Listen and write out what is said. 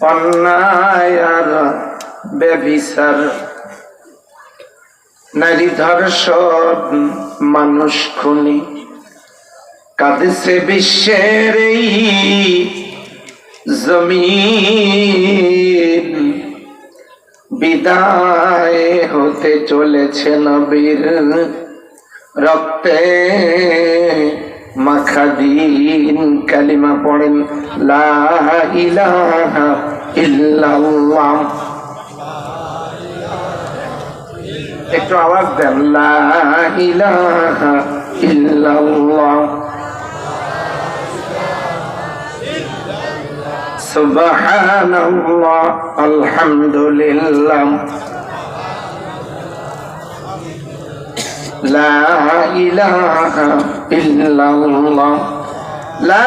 অন্যায় আর ব্যভিচার নারী ধর্ষণ মানুষ খুনি। কাঁদেছে বিশ্বের এই জমিন। বিদায় হতে চলেছে নবীর রক্তে। মাখা দিন, কালিমা পড়েন, লা ইলাহা ইল্লাল্লাহ। একটু আওয়াজ দেন লা ইলাহা ইল্লাল্লাহ। সুবহানাল্লাহ আলহামদুলিল্লাহ। লা ইলাহা ইল্লাল্লাহ। লা